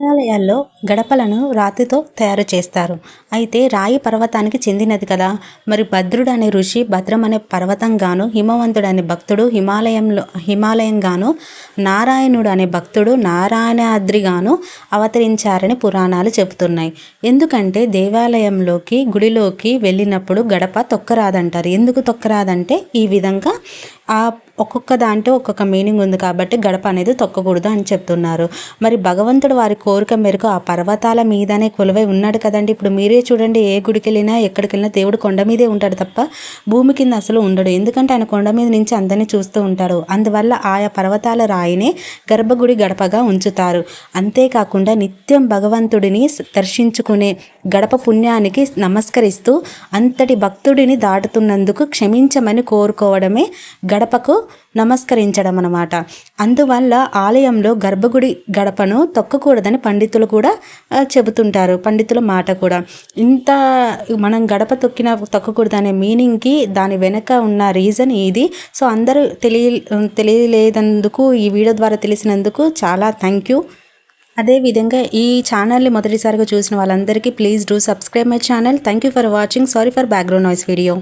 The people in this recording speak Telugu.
దేవాలయాల్లో గడపలను రాతితో తయారు చేస్తారు. అయితే రాయి పర్వతానికి చెందినది కదా. మరి భద్రుడు అనే ఋషి భద్రం అనే పర్వతంగాను హిమవంతుడు అనే భక్తుడు హిమాలయంలో హిమాలయంగాను నారాయణుడు అనే భక్తుడు నారాయణాద్రిగాను అవతరించారని పురాణాలు చెబుతున్నాయి. ఎందుకంటే దేవాలయంలోకి గుడిలోకి వెళ్ళినప్పుడు గడప తొక్కరాదంటారు. ఎందుకు తొక్కరాదంటే ఈ విధంగా ఆ ఒక్కొక్క దాంట్లో ఒక్కొక్క మీనింగ్ ఉంది కాబట్టి గడప అనేది తొక్కకూడదు అని చెప్తున్నారు. మరి భగవంతుడు వారి కోరిక మేరకు ఆ పర్వతాల మీదనే కొలువై ఉన్నాడు కదండి. ఇప్పుడు మీరే చూడండి ఏ గుడికి వెళ్ళినా ఎక్కడికి వెళ్ళినా దేవుడు కొండ మీదే ఉంటాడు తప్ప భూమి కింద అసలు ఉండడు. ఎందుకంటే ఆయన కొండ మీద నుంచి అందరినీ చూస్తూ ఉంటాడు. అందువల్ల ఆయా పర్వతాల రాయిని గర్భగుడి గడపగా ఉంచుతారు. అంతేకాకుండా నిత్యం భగవంతుడిని దర్శించుకునే గడప పుణ్యానికి నమస్కరిస్తూ అంతటి భక్తుడిని దాటుతున్నందుకు క్షమించమని కోరుకోవడమే గడపకు నమస్కరించడం అన్నమాట అందువల్ల ఆలయంలో గర్భగుడి గడపను తొక్కకూడదని పండితులు కూడా చెబుతుంటారు. పండితుల మాట కూడా. ఇంత మనం గడప తొక్కిన తొక్కకూడదనే మీనింగ్కి దాని వెనక ఉన్న రీజన్ ఇది సో అందరూ తెలియ తెలియలేదందుకు ఈ వీడియో ద్వారా తెలిసినందుకు చాలా థ్యాంక్ యూ. అదేవిధంగా ఈ ఛానల్ని మొదటిసారిగా చూసిన వాళ్ళందరికీ please do subscribe my channel. Thank you for watching. Sorry for background noise video.